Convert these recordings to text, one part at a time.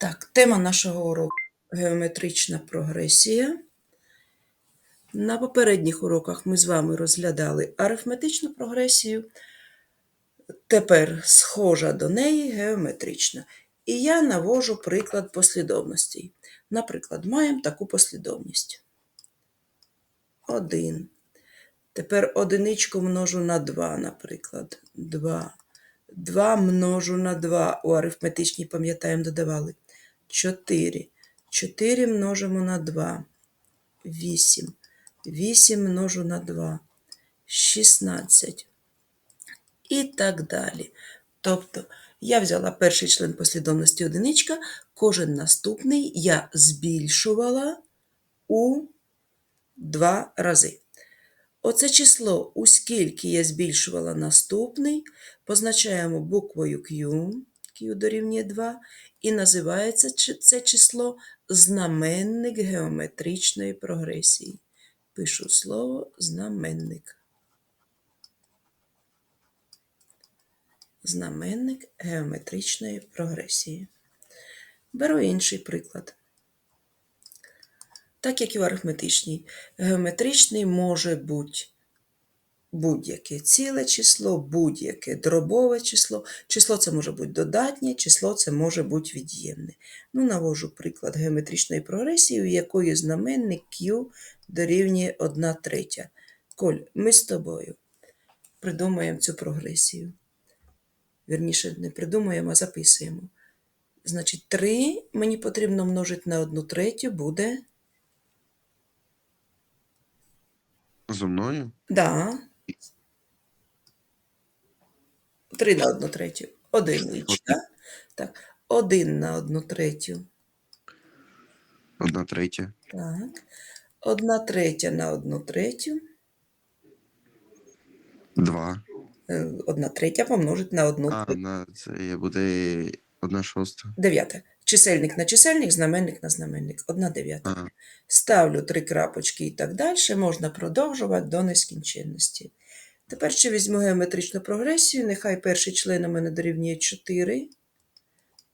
Так, тема нашого уроку геометрична прогресія. На попередніх уроках ми з вами розглядали арифметичну прогресію. Тепер схожа до неї геометрична. І я навожу приклад послідовностей. Наприклад, маємо таку послідовність. 1. Тепер одиничку множу на 2, наприклад. 2. 2 множу на 2. У арифметичній, пам'ятаємо, додавали. 4. 4 множимо на 2. 8. 8 множу на 2. 16. І так далі. Тобто, я взяла перший член послідовності одиничка, кожен наступний я збільшувала у два рази. Оце число, у скільки я збільшувала наступний, позначаємо буквою Q, Q дорівнює 2, і називається це число знаменник геометричної прогресії. Пишу слово знаменник. Знаменник геометричної прогресії. Беру інший приклад. Так як і в арифметичній, геометричний може бути будь-яке ціле число, будь-яке дробове число. Число це може бути додатнє, число це може бути від'ємне. Ну, навожу приклад геометричної прогресії, у якої знаменник Q дорівнює 1 третя. Коль, ми з тобою придумаємо цю прогресію. Вірніше, не придумуємо, а записуємо. Значить, 3 мені потрібно множити на 1 третю, буде. Зо мною? Да. 3 на 1 третю. Одиничка. Так. 1 на 1 третю. Одна третя. Так. 1 третя на 1 третю. Два. 1 третя помножить на 1 А, на це буде одна шоста. дев'ята. Чисельник на чисельник, знаменник на знаменник. 1 дев'ята. А, Ставлю три крапочки і так далі. Можна продовжувати до нескінченності. Тепер ще візьму геометричну прогресію. Нехай перший член у мене дорівнює 4.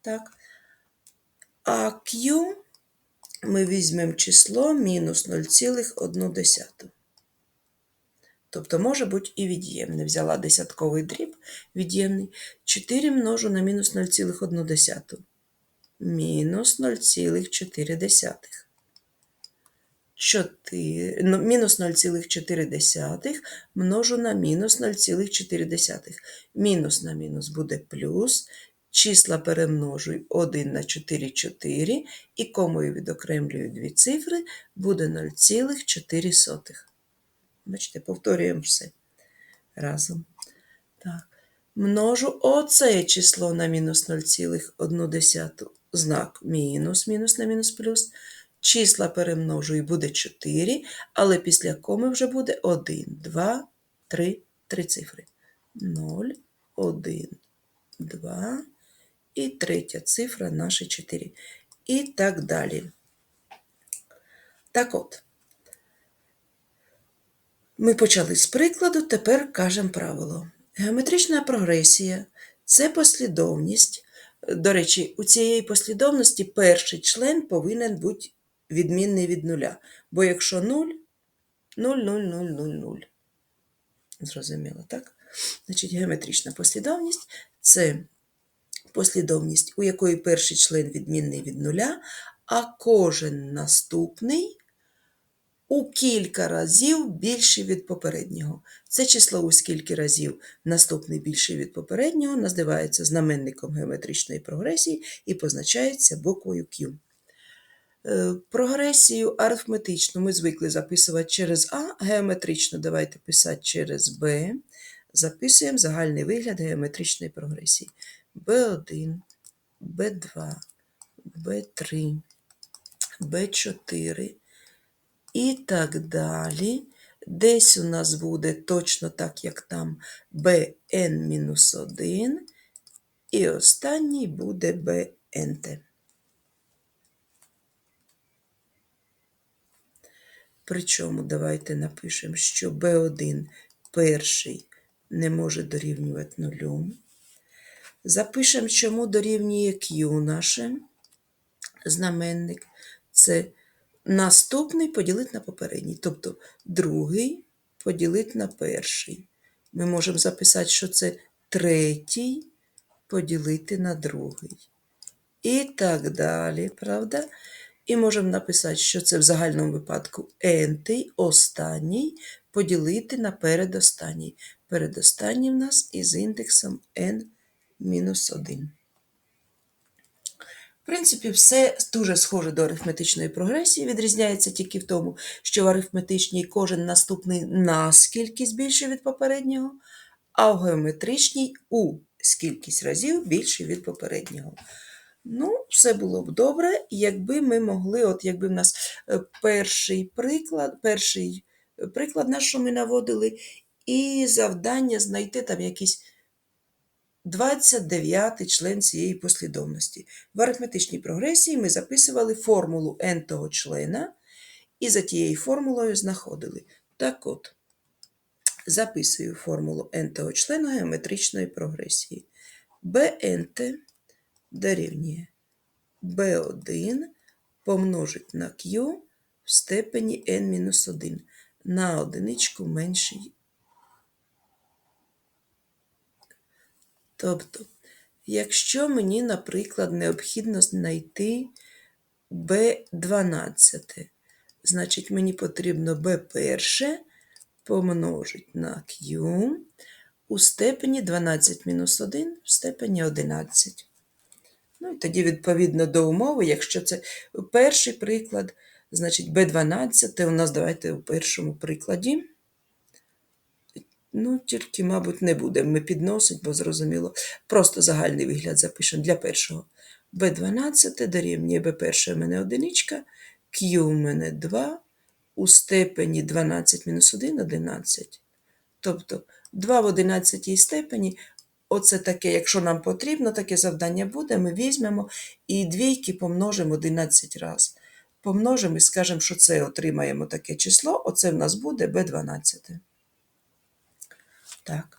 Так. А Q ми візьмемо число мінус 0,1. Тобто може бути і від'ємне. Взяла десятковий дріб від'ємний. 4 множу на мінус 0,1. Мінус 0,4. 4, ну, мінус 0,4 множу на мінус 0,4. Мінус на мінус буде плюс. Числа перемножую 1 на 4 – 4, і комою відокремлюю дві цифри, буде 0,4. Бачите, повторюємо все разом. Так. Множу оце число на мінус 0,1. Знак мінус, мінус на мінус плюс. Числа перемножую, буде 4, але після коми вже буде 1, 2, 3, 3 цифри. 0, 1, 2 і третя цифра наша 4. І так далі. Так от, ми почали з прикладу, тепер кажемо правило. Геометрична прогресія це послідовність. До речі, у цієї послідовності перший член повинен бути відмінний від нуля. Бо якщо 0, 0, 0, 0, 0, 0. Зрозуміло, так? Значить, геометрична послідовність це послідовність, у якої перший член відмінний від нуля, а кожен наступний у кілька разів більший від попереднього. Це число у скільки разів наступний більший від попереднього називається знаменником геометричної прогресії і позначається буквою Q. Е, Прогресію арифметичну ми звикли записувати через А, геометричну давайте писати через Б. Записуємо загальний вигляд геометричної прогресії. Б1, Б2, Б3, Б4 і так далі. Десь у нас буде точно так, як там Bn-1, і останній буде Bnt. Причому давайте напишемо, що B1 перший не може дорівнювати нулю. Запишемо, чому дорівнює Q наше. знаменник це наступний поділити на попередній. Тобто другий поділити на перший. Ми можемо записати, що це третій поділити на другий. І так далі, правда? І можемо написати, що це в загальному випадку n-тий, останній поділити на передостанній. Передостанній в нас із індексом n-1. В принципі, все дуже схоже до арифметичної прогресії, відрізняється тільки в тому, що в арифметичній кожен наступний на скількись більший від попереднього, а в геометричній у скількись разів більший від попереднього. Ну, все було б добре, якби ми могли, от якби в нас е, перший приклад, перший е, приклад наш, що ми наводили, і завдання знайти там якийсь 29 член цієї послідовності. В арифметичній прогресії ми записували формулу n-того члена і за тією формулою знаходили. Так от, записую формулу n-того члена геометричної прогресії. bnt дорівнює b1 помножить на q в степені n-1 на одиничку менший. Тобто, якщо мені, наприклад, необхідно знайти b12, значить мені потрібно b1 помножить на q у степені 12 мінус 1 в степені 11. Ну і тоді, відповідно до умови, якщо це перший приклад, значить b12 у нас давайте у першому прикладі. Ну, тільки, мабуть, не будемо ми підносити, бо зрозуміло. Просто загальний вигляд запишемо для першого. b12 дорівнює b1 у мене одиничка, q у мене 2, у степені 12 мінус 1 – 11. Тобто 2 в 11 степені, оце таке, якщо нам потрібно, таке завдання буде, ми візьмемо і двійки помножимо 11 разів. Помножимо і скажемо, що це отримаємо таке число, оце в нас буде b12. Так.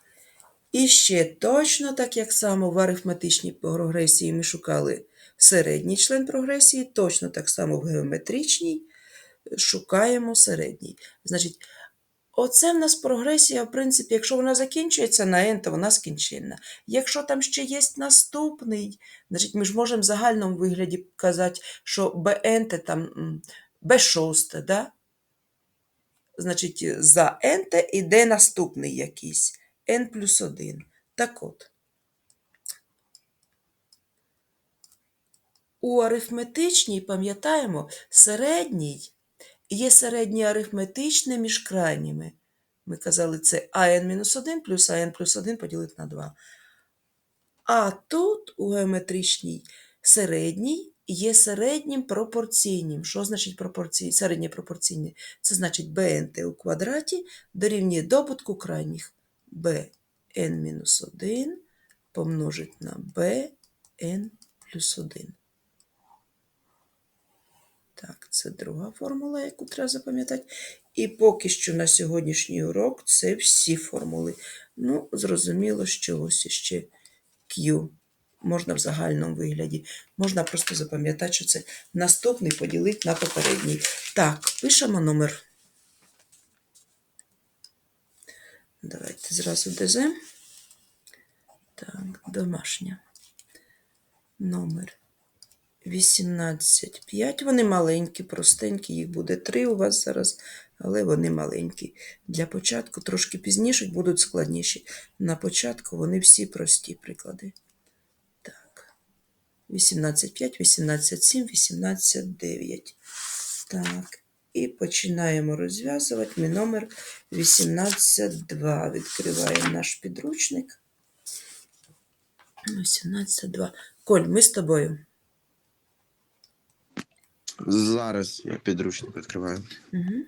І ще точно так, як само в арифметичній прогресії ми шукали середній член прогресії, точно так само в геометричній шукаємо середній. Значить, оце в нас прогресія, в принципі, якщо вона закінчується на n, то вона скінченна. Якщо там ще є наступний, значить ми ж можемо в загальному вигляді казати, що bn там b6, да? значить, за n іде наступний якийсь n плюс 1. Так от. У арифметичній, пам'ятаємо, середній є середнє арифметичне між крайніми. Ми казали, це an-1 плюс an плюс 1 поділити на 2. А тут у геометричній середній є середнім пропорційним. Що значить пропорцій... середнє пропорційне? Це значить bnt у квадраті дорівнює добутку крайніх bn-1 помножить на bn плюс 1. Так, це друга формула, яку треба запам'ятати. І поки що на сьогоднішній урок це всі формули. Ну, зрозуміло, що ось ще Q можна в загальному вигляді. Можна просто запам'ятати, що це наступний поділити на попередній. Так, пишемо номер. Давайте зразу ДЗ. Так, домашня. Номер 18,5. Вони маленькі, простенькі, їх буде 3 у вас зараз, але вони маленькі. Для початку трошки пізніше будуть складніші. На початку вони всі прості приклади. Так. 18,5, 18,7, 18,9. Так. І починаємо розв'язувати. Ми номер 18,2. Відкриваємо наш підручник. 18,2. Коль, ми з тобою. Зараз я підручник відкриваю. Угу.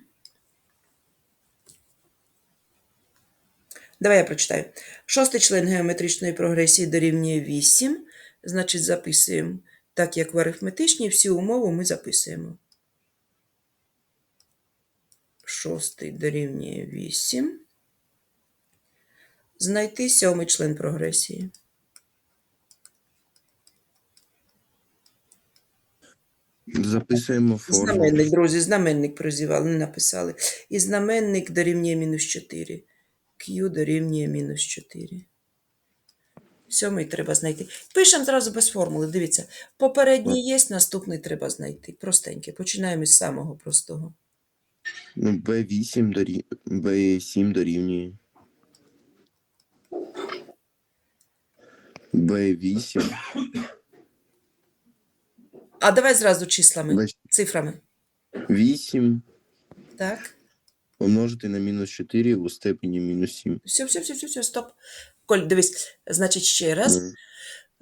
Давай я прочитаю. Шостий член геометричної прогресії дорівнює 8. Значить, записуємо так, як в арифметичній, всі умови ми записуємо. Шостий дорівнює 8. Знайти сьомий член прогресії. Записуємо форму. Знаменник, друзі, знаменник прозівали, не написали. І знаменник дорівнює мінус 4. Q дорівнює мінус 4. Сьомий треба знайти. Пишемо зразу без формули. Дивіться, попередній є, наступний треба знайти. Простеньке. Починаємо з самого простого. Ну, B8 дорі... B7 дорівнює. B8. А давай зразу числами, B8 цифрами. Так. помножити на мінус 4 у степені мінус 7. Все, все, все, все, все, стоп. Коль, дивись, значить, ще раз.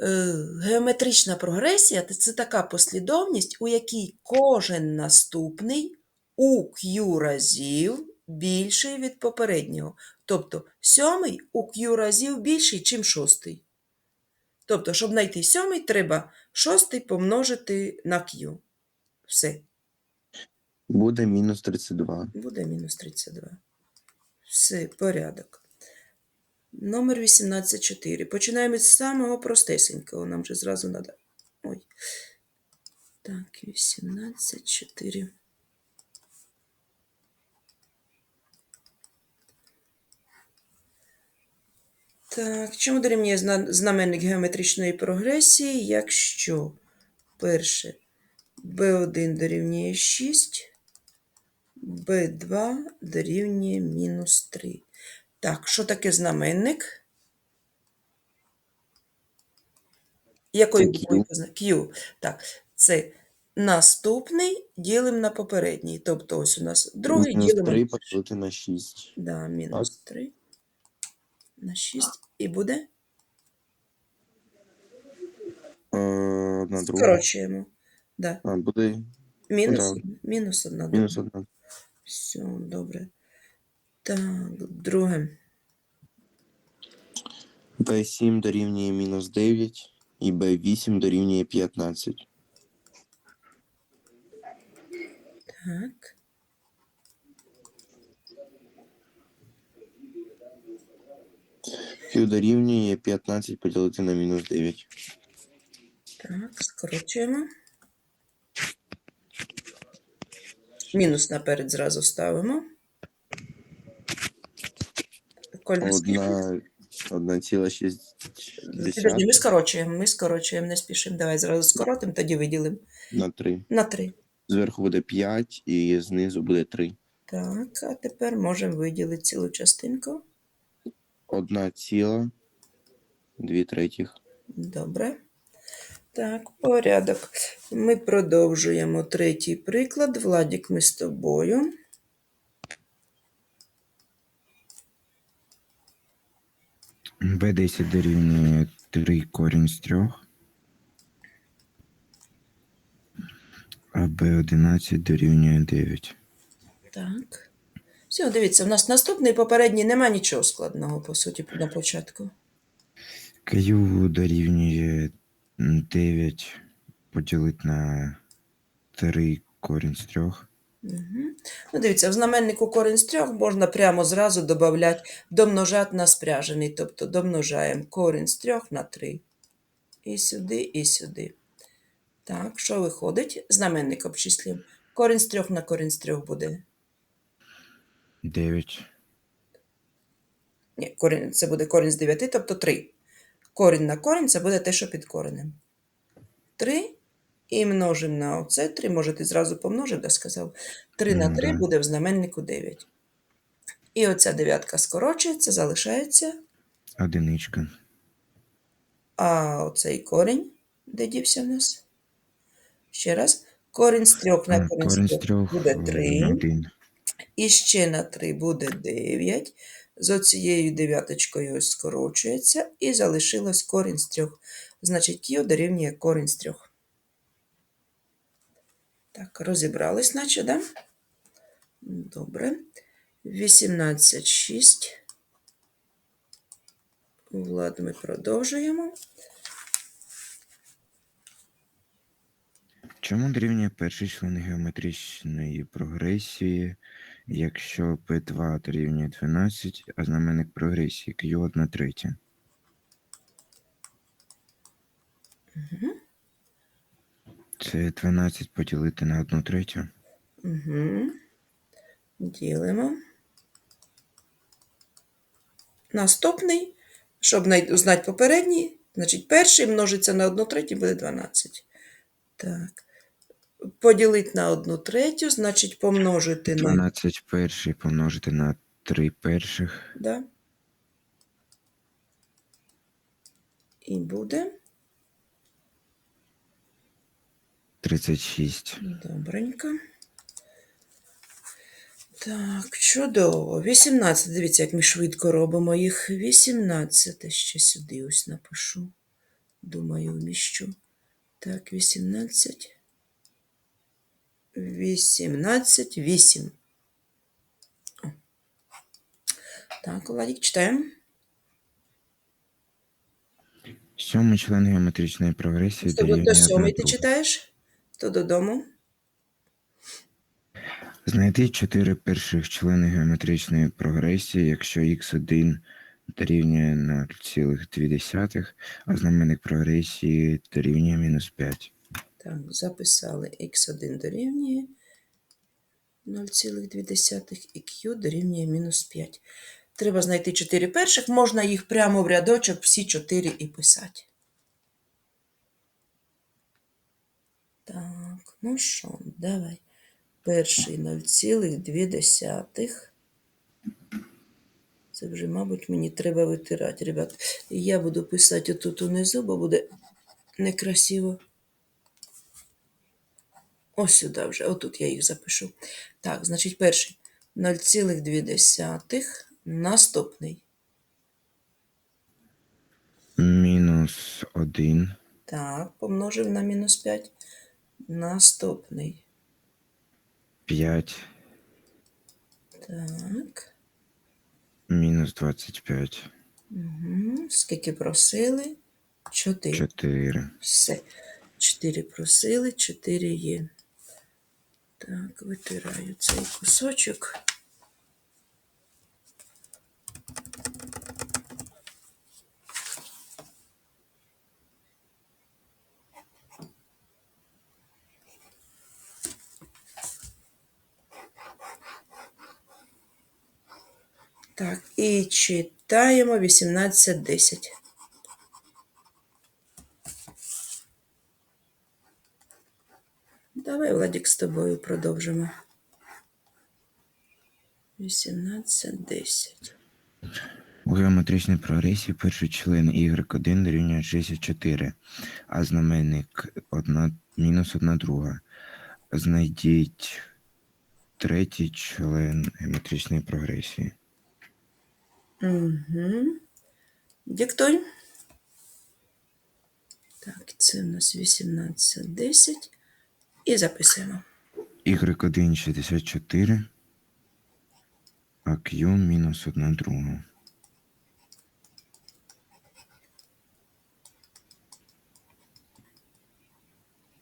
Е, Геометрична прогресія це- така послідовність, у якій кожен наступний у Q разів більший від попереднього. Тобто сьомий у Q разів більший, ніж шостий. Тобто, щоб знайти сьомий, треба шостий помножити на Q. Все, Буде мінус 32. буде мінус 32. Все, порядок. Номер 184. Починаємо з самого простесенького. Нам же зразу треба. Ой. Так, 184. Так, чому дорівнює знаменник геометричної прогресії, якщо перше b1 дорівнює 6, b2 дорівнює мінус 3. Так, що таке знаменник? Якою Це Q. Q. Так, це наступний ділимо на попередній. Тобто ось у нас другий мінус ділимо 3 на поділити на 6. Да, мінус 3 на 6. І буде? Е, на. Скорочуємо. Да. А, буде Мінус, Да. одна- мінус одна. мінус. 1. Все, добре. Так, друге. B7 дорівнює мінус 9 і B8 дорівнює 15. Так. Q дорівнює 15 поділити на мінус 9. Так, скорочуємо. Мінус наперед зразу ставимо. Наскільки? Одна, 1,6. Підожди, ми скорочуємо, ми скорочуємо, не спішимо. Давай зразу скоротимо, тоді виділимо. на 3. На 3. Зверху буде 5 і знизу буде 3. Так, а тепер можемо виділити цілу частинку. 1 ціла, 2 третіх. Добре. Так, порядок. Ми продовжуємо третій приклад. Владік, ми з тобою. Б10 дорівнює 3 корінь з 3. А Б11 дорівнює 9. Так. Все, дивіться, у нас наступний попередній нема нічого складного, по суті, на початку. Кю дорівнює 9 поділити на 3 корінь з 3. Угу. Ну, дивіться, в знаменнику корінь з трьох можна прямо зразу додати, домножати на спряжений. Тобто домножаємо корінь з трьох на 3. І сюди, і сюди. Так, що виходить? Знаменник обчислюємо. Корінь з трьох на корінь з трьох буде. 9. Ні, корінь, це буде корінь з 9, тобто 3. Корінь на корінь це буде те, що під коренем. 3 і множимо на оце 3. Може, ти зразу помножив, да сказав. 3 на Ну, 3 да. буде в знаменнику 9. І оця дев'ятка скорочується, залишається. Одиничка. А оцей корінь, де дівся в нас? Ще раз. Корінь з 3 на корінь, Корінь з з 3 3 буде 3. 1. І ще на 3 буде 9. З оцією дев'яточкою ось скорочується. І залишилось корінь з 3. Значить, Q дорівнює корінь з 3. Так, розібрались, наче, да? Добре. 18,6. Влад, ми продовжуємо. Чому дорівнює перший член геометричної прогресії, якщо P2 дорівнює 12, а знаменник прогресії Q 1 третя? Це 12 поділити на 1 третю. Угу. Ділимо. Наступний, щоб узнати попередній, значить перший множиться на 1 третю буде 12. Так. Поділити на 1 третю, значить помножити на. 12 перший помножити на 3 перших. Да? І буде. 36. Добренько. Так, чудово. 18. Дивіться, як ми швидко робимо їх. 18. Ще сюди ось напишу. Думаю, вміщу. Так, 18. 18, 8. Так, Владик, читаємо. Сьомий член геометричної прогресії до сьомий ти читаєш? То додому. Знайти чотири перших члени геометричної прогресії, якщо х1 дорівнює 0,2, а знаменник прогресії дорівнює мінус 5. Так, записали х1 дорівнює 0,2 і q дорівнює мінус 5. Треба знайти 4 перших, можна їх прямо в рядочок всі 4 і писати. Так, ну що, давай. Перший 0,2. Це вже, мабуть, мені треба витирати, ребят. Я буду писати отут унизу, бо буде некрасиво. Ось сюди вже, отут я їх запишу. Так, значить, перший 0,2. Наступний. Мінус 1, Так, помножив на мінус 5. Наступний. 5, Так. мінус 25, Угу. Скільки просили? 4. 4. Все. 4 просили, 4 є. Так, витираю цей кусочок. Так, і читаємо 18.10. Давай, з тобою продовжимо. 18.10. У геометричній прогресії перший член y1 дорівнює 64, а знаменник одна, мінус 1 друга. Знайдіть третій член геометричної прогресії. Угу. Диктуй. Так, це у нас 18.10. І записуємо. y1 64, а q мінус 1 друга.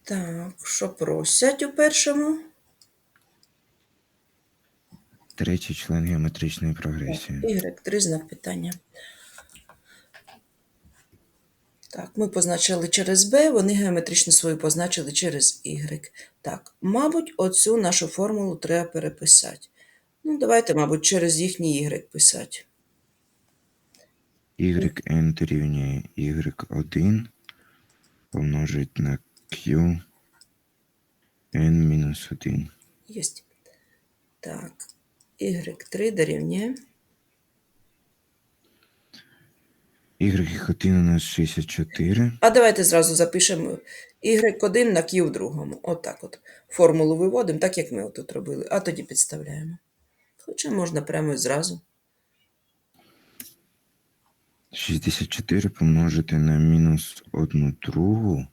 Так, що просять у першому? Третій член геометричної прогресії. Y, три знак питання. Так, ми позначили через B, вони геометрично свою позначили через Y. Так, мабуть, оцю нашу формулу треба переписати. Ну, давайте, мабуть, через їхній Y писати. yn дорівнює y1 помножить на q n мінус 1. Єсть. Так, Y3 дорівнює. Y1 у нас 64. А давайте зразу запишемо Y1 на Q в другому. Отак от. Формулу виводимо, так як ми отут робили, а тоді підставляємо. Хоча можна прямо зразу. 64 помножити на мінус 1 другу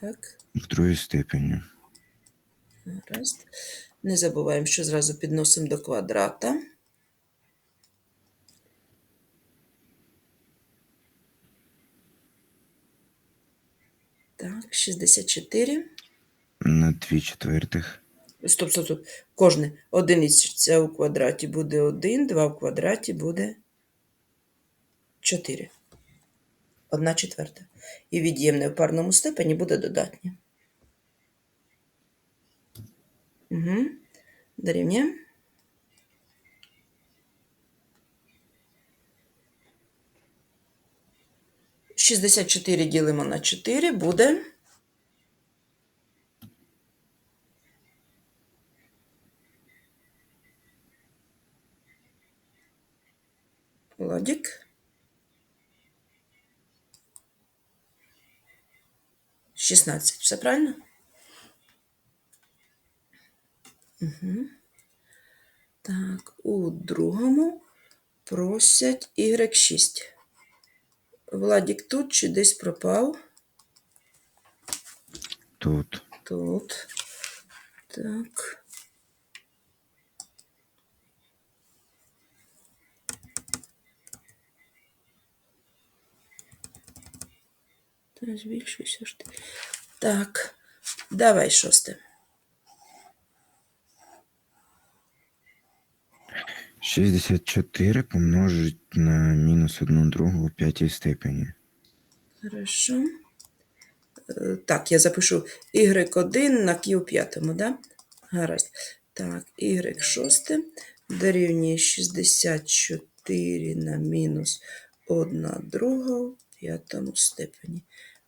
Так, в другій степені. гаразд. Не забуваємо, що зразу підносимо до квадрата. Так, 64. На 2 четвертих. Стоп, стоп, стоп. Кожне одиниця у квадраті буде 1, 2 в квадраті буде 4. Одна четверта. І від'ємне в парному степені буде додатнє. Угу. Дорівнює. Шістдесят чотири ділимо на чотири буде. Владик. Шістнадцять. Все правильно? Угу. Так, у другому просять Y6. Владік тут чи десь пропав? Тут. Тут. Так. Та збільшуйся ж ти. Так, давай шосте. 64 помножить на мінус 1 другу у п'ятій степені. Хорошо. Е, Так, я запишу y1 на q п'ятому, да? Гаразд. Так, y6 дорівнює 64 на мінус 1 друга у п'ятому степені.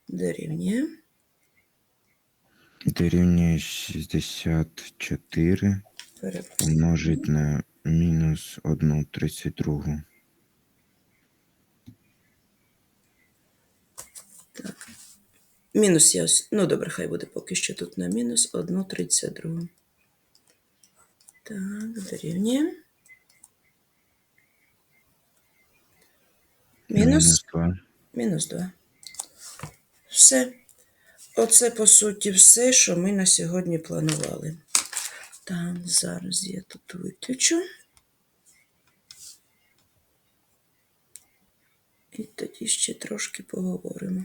Дорівнює. Дорівнює 64 Переписуємо. помножить на мінус 1 32. Мінус я ось. Ну, добре, хай буде поки що тут на мінус 1 32. Так, дорівнює. Мінус. 2. Мінус 2. Все. Оце, по суті, все, що ми на сьогодні планували. Так, зараз я тут виключу. І тоді ще трошки поговоримо.